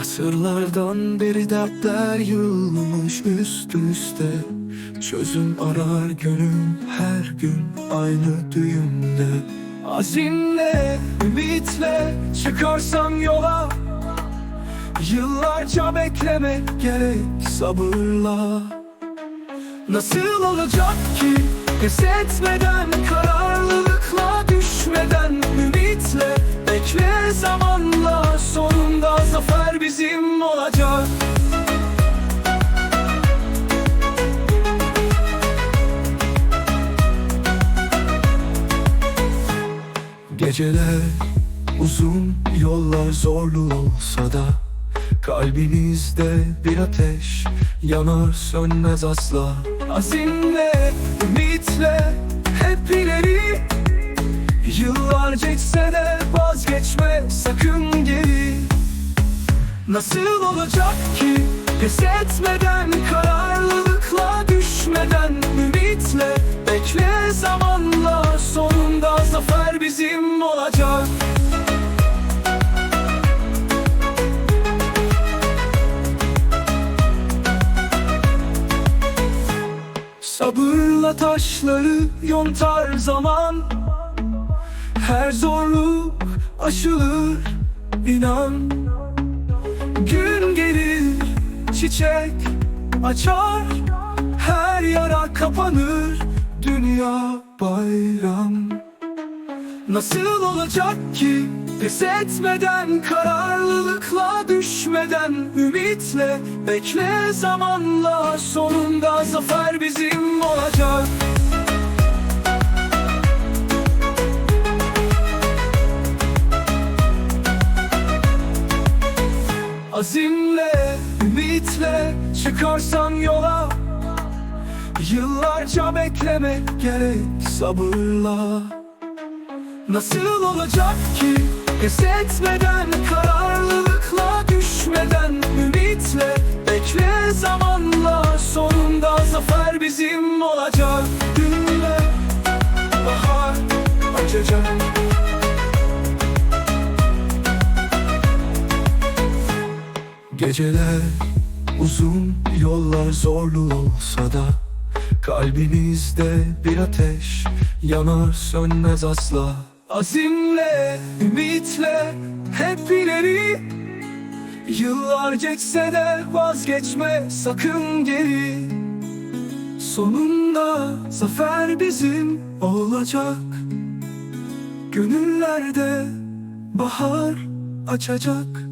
Asırlardan beri dertler yığılmış üst üste. Çözüm arar gönlüm her gün aynı düğümde. Azimle, ümitle çıkarsam yola. Yıllarca beklemek gerek sabırla. Nasıl olacak ki? Pes etmeden Kararlılıkla düşmeden bizim olacak. Geceler uzun yollar zorlu olsa da Kalbinizde bir ateş yanar sönmez asla. Azimle, ümitle hep ileri. Yıllar geçse de vazgeçme sakın geri Nasıl olacak ki? Pes etmeden Kararlılıkla düşmeden ümitle Bekle zamanla sonunda zafer bizim olacak. Sabırla taşları yontar zaman. Her zorluk aşılır inan Gün gelir çiçek açar Her yara kapanır dünya bayram. Nasıl olacak ki pes etmeden Kararlılıkla düşmeden ümitle Bekle zamanla sonunda zafer bizim olacak Azimle, ümitle çıkarsan yola. Yıllarca beklemek gerek sabırla. Nasıl olacak ki? Pes etmeden Kararlılıkla düşmeden. Ümitle Bekle zamanla. Sonunda zafer bizim olacak Geceler uzun yollar zorlu olsa da Kalbinizde bir ateş yanar sönmez asla. Azimle, ümitle hep ileri. Yıllar geçse de vazgeçme sakın geri. Sonunda zafer bizim olacak. Gönüllerde bahar açacak